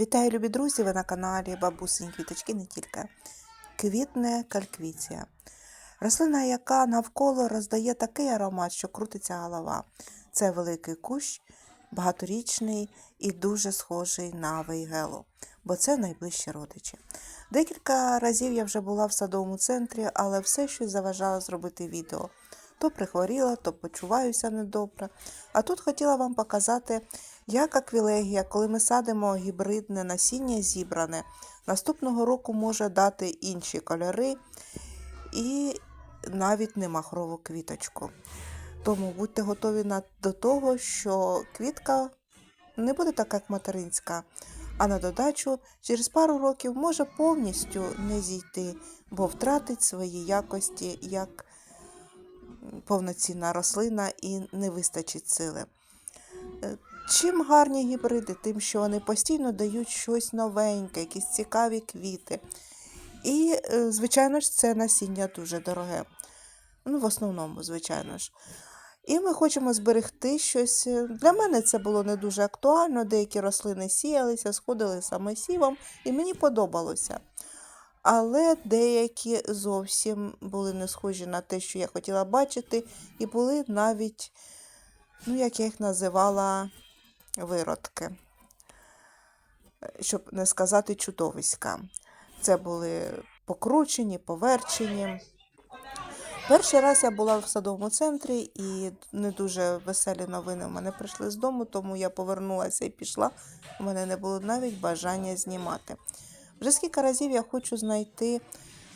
Вітаю, любі друзі! Ви на каналі Бабусині Квіточки не тільки. Квітне кальквіція. Рослина, яка навколо роздає такий аромат, що крутиться голова. Це великий кущ, багаторічний і дуже схожий на вейгелу, бо це найближчі родичі. Декілька разів я вже була в садовому центрі, але все щось заважало зробити відео. То прихворіла, то почуваюся недобре. А тут хотіла вам показати, як аквілегія, коли ми садимо гібридне насіння зібране, наступного року може дати інші кольори і навіть не махрову квіточку. Тому будьте готові до того, що квітка не буде така, як материнська, а на додачу через пару років може повністю не зійти, бо втратить свої якості як повноцінна рослина і не вистачить сили. Е, Чим гарні гібриди, тим, що вони постійно дають щось новеньке, якісь цікаві квіти. І, е, звичайно ж, це насіння дуже дороге. Ну, в основному, звичайно ж. І ми хочемо зберегти щось. е, Для мене це було не дуже актуально. Деякі рослини сіялися, сходили самосівом, і мені подобалося. Але деякі зовсім були не схожі на те, що я хотіла бачити, і були навіть, ну, як я їх називала, виродки, щоб не сказати чудовиська. Це були покручені, поверчені. Перший раз я була в садовому центрі, і не дуже веселі новини в мене прийшли з дому, тому я повернулася і пішла. У мене не було навіть бажання знімати. Вже скільки разів я хочу знайти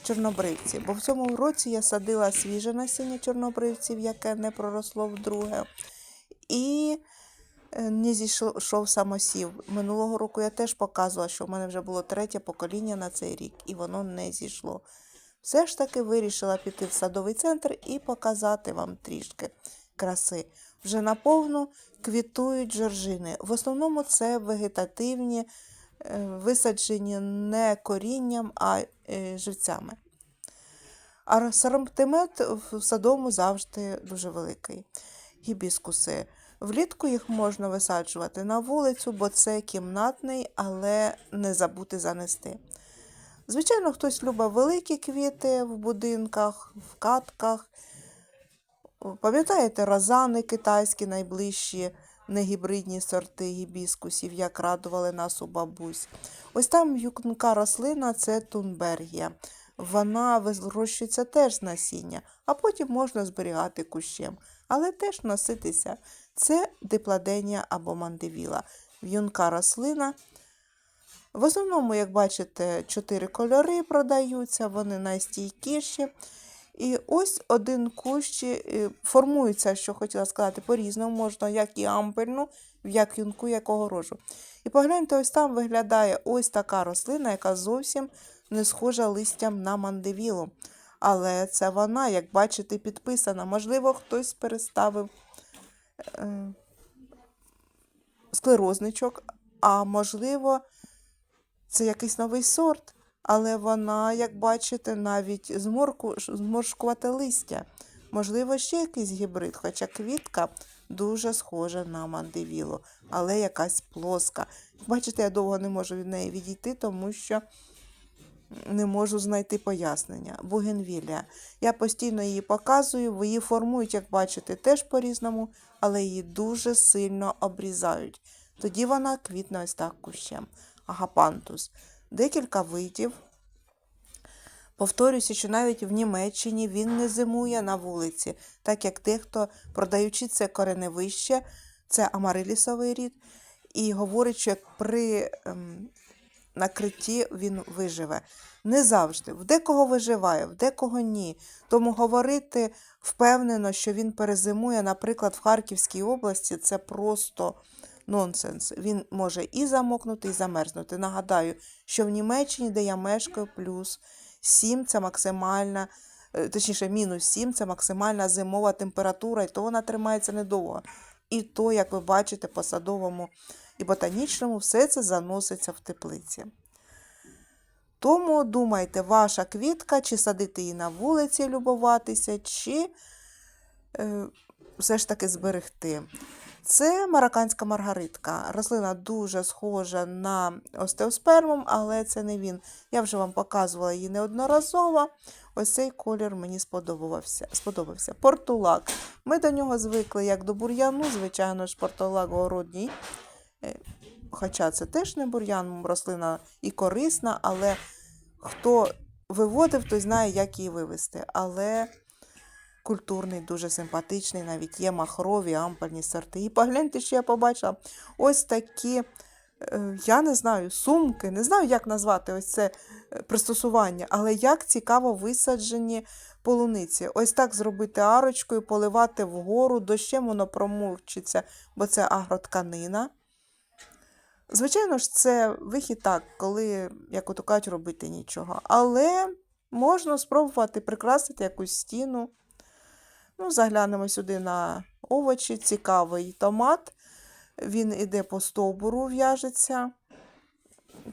чорнобривці, бо в цьому році я садила свіже насіння чорнобривців, яке не проросло вдруге. І е, не зійшов самосів. Минулого року я теж показувала, що в мене вже було третє покоління на цей рік, і воно не зійшло. Все ж таки вирішила піти в садовий центр і показати вам трішки краси. Вже наповну квітують жоржини. В основному це вегетативні, висаджені не корінням, а е, живцями. А саромптимет в садовому завжди дуже великий. Гібіскуси. Влітку їх можна висаджувати на вулицю, бо це кімнатний, але не забути занести. Звичайно, хтось любить великі квіти в будинках, в катках. Пам'ятаєте, розани китайські найближчі негібридні сорти гібіскусів, як радували нас у бабусь. Ось там юкнка рослина це тунбергія. Вона вирощується теж з насіння, а потім можна зберігати кущем, але теж носитися. Це дипладенія або мандевіла. В'юнка рослина. В основному, як бачите, чотири кольори продаються, вони найстійкіші. І ось один кущ е, формується, що хотіла сказати, по-різному, можна як і ампельну, як юнку, як огорожу. І погляньте, ось там виглядає ось така рослина, яка зовсім не схожа листям на мандевілу. Але це вона, як бачите, підписана. Можливо, хтось переставив е, склерозничок, а можливо, це якийсь новий сорт, але вона, як бачите, навіть зморку, зморшкувате листя. Можливо, ще якийсь гібрид, хоча квітка дуже схожа на мандевілу, але якась плоска. Бачите, я довго не можу від неї відійти, тому що не можу знайти пояснення. Бугенвілля. Я постійно її показую, її формують, як бачите, теж по-різному, але її дуже сильно обрізають. Тоді вона квітне ось так кущем. Агапантус. Декілька видів. Повторюся, що навіть в Німеччині він не зимує на вулиці, так як дехто, продаючи це кореневище, це амарилісовий рід, і говорить, що при ем, накритті він виживе. Не завжди. В декого виживає, в декого ні. Тому говорити впевнено, що він перезимує, наприклад, в Харківській області, це просто нонсенс. Він може і замокнути, і замерзнути. Нагадаю, що в Німеччині, де я мешкаю, плюс 7 це максимальна, е, точніше, мінус 7 це максимальна зимова температура, і то вона тримається недовго. І то, як ви бачите, по садовому і ботанічному, все це заноситься в теплиці. Тому думайте, ваша квітка, чи садити її на вулиці, любуватися, чи е, все ж таки зберегти. Це марокканська маргаритка. Рослина дуже схожа на остеоспермум, але це не він. Я вже вам показувала її неодноразово. Ось цей колір мені сподобався. сподобався. Портулак. Ми до нього звикли як до бур'яну, звичайно ж, портулак городній. Е, Хоча це теж не бур'ян, рослина і корисна, але хто виводив, той знає, як її вивести. Але культурний, дуже симпатичний, навіть є махрові, ампельні сорти. І погляньте, що я побачила. Ось такі, е, я не знаю, сумки, не знаю, як назвати ось це е, пристосування, але як цікаво висаджені полуниці. Ось так зробити арочкою, поливати вгору, дощем воно промовчиться, бо це агротканина. Звичайно ж, це вихід так, коли, як ото робити нічого. Але можна спробувати прикрасити якусь стіну. Ну, заглянемо сюди на овочі. Цікавий томат. Він іде по стовбуру, в'яжеться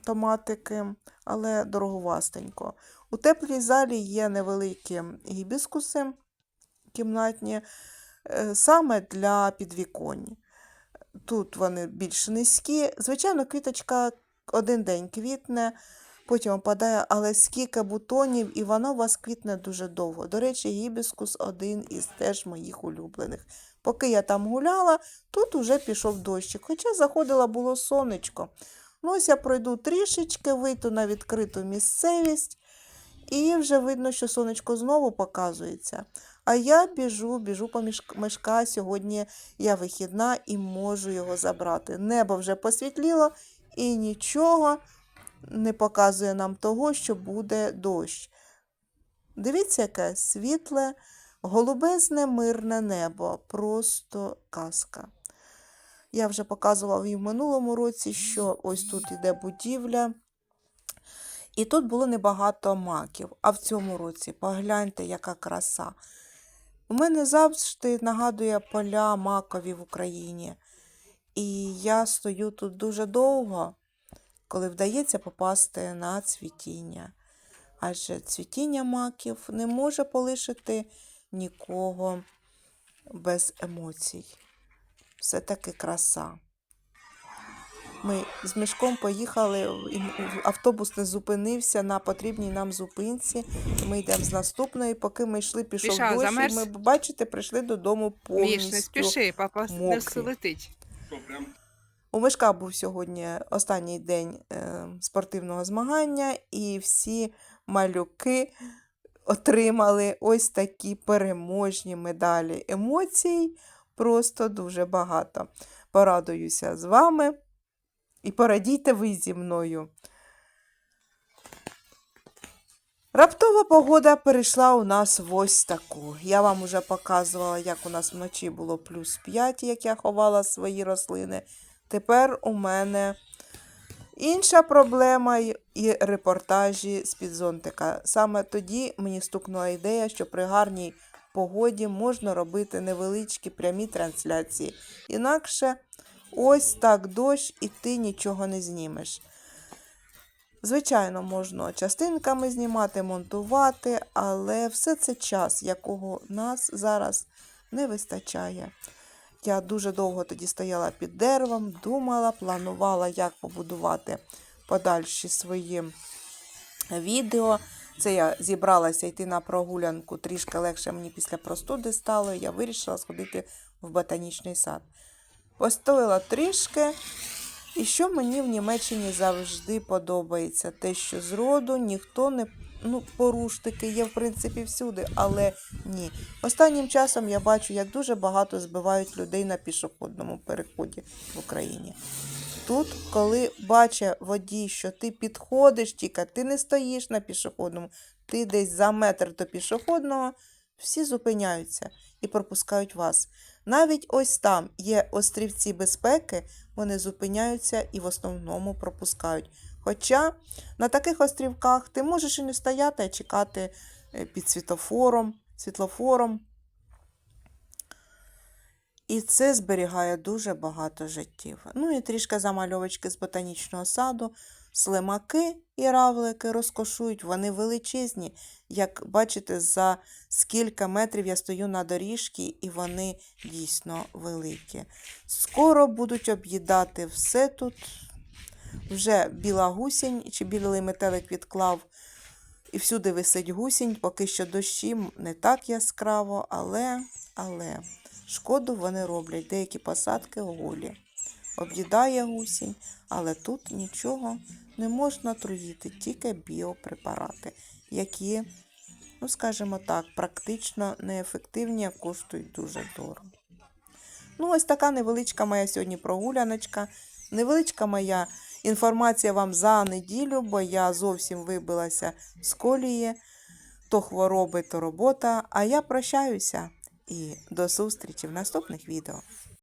томатики, але дороговастенько. У теплій залі є невеликі гібіскуси кімнатні, е, саме для підвіконь. Тут вони більш низькі. Звичайно, квіточка один день квітне, потім опадає, але скільки бутонів, і вона у вас квітне дуже довго. До речі, гібіскус один із теж моїх улюблених. Поки я там гуляла, тут уже пішов дощик, хоча заходило було сонечко. Ну, ось я пройду трішечки, вийду на відкриту місцевість, і вже видно, що сонечко знову показується. А я біжу, біжу по мешка. Сьогодні я вихідна і можу його забрати. Небо вже посвітліло і нічого не показує нам того, що буде дощ. Дивіться, яке світле, голубезне, мирне небо. Просто казка. Я вже показувала і в минулому році, що ось тут іде будівля. І тут було небагато маків. А в цьому році погляньте, яка краса. У мене завжди нагадує поля макові в Україні. І я стою тут дуже довго, коли вдається попасти на цвітіння. Адже цвітіння маків не може полишити нікого без емоцій. Все-таки краса. Ми з мішком поїхали, автобус не зупинився на потрібній нам зупинці. Ми йдемо з наступної, поки ми йшли, пішов Міша, дощ, і ми, бачите, прийшли додому повністю. Міш, не спіши, папа не мокрий. У Мишка був сьогодні останній день е, спортивного змагання, і всі малюки отримали ось такі переможні медалі. Емоцій просто дуже багато. Порадуюся з вами і порадійте ви зі мною. Раптова погода перейшла у нас ось таку. Я вам уже показувала, як у нас вночі було плюс 5, як я ховала свої рослини. Тепер у мене інша проблема і репортажі з-під зонтика. Саме тоді мені стукнула ідея, що при гарній погоді можна робити невеличкі прямі трансляції. Інакше ось так дощ, і ти нічого не знімеш. Звичайно, можна частинками знімати, монтувати, але все це час, якого нас зараз не вистачає. Я дуже довго тоді стояла під деревом, думала, планувала, як побудувати подальші свої відео. Це я зібралася йти на прогулянку, трішки легше мені після простуди стало. Я вирішила сходити в ботанічний сад. Постояла трішки, і що мені в Німеччині завжди подобається, те, що зроду ніхто не ну, поруштики є в принципі всюди, але ні. Останнім часом я бачу, як дуже багато збивають людей на пішохідному переході в Україні. Тут, коли бачить водій, що ти підходиш тільки, ти не стоїш на пішохідному, ти десь за метр до пішохідного, всі зупиняються і пропускають вас. Навіть ось там є острівці безпеки, вони зупиняються і в основному пропускають. Хоча на таких острівках ти можеш і не стояти, а чекати е, під світлофором, світлофором. І це зберігає дуже багато життів. Ну і трішки замальовочки з ботанічного саду. слимаки і равлики розкошують, вони величезні. Як бачите, за скільки метрів я стою на доріжці, і вони дійсно великі. Скоро будуть об'їдати все тут. Вже біла гусінь чи білий метелик відклав, і всюди висить гусінь, поки що дощі не так яскраво, але, але шкоду вони роблять. Деякі посадки голі. Об'їдає гусінь, але тут нічого не можна труїти, тільки біопрепарати, які, ну скажімо так, практично неефективні, а коштують дуже дорого. Ну, ось така невеличка моя сьогодні прогуляночка. Невеличка моя інформація вам за неділю, бо я зовсім вибилася з колії. То хвороби, то робота. А я прощаюся і до зустрічі в наступних відео.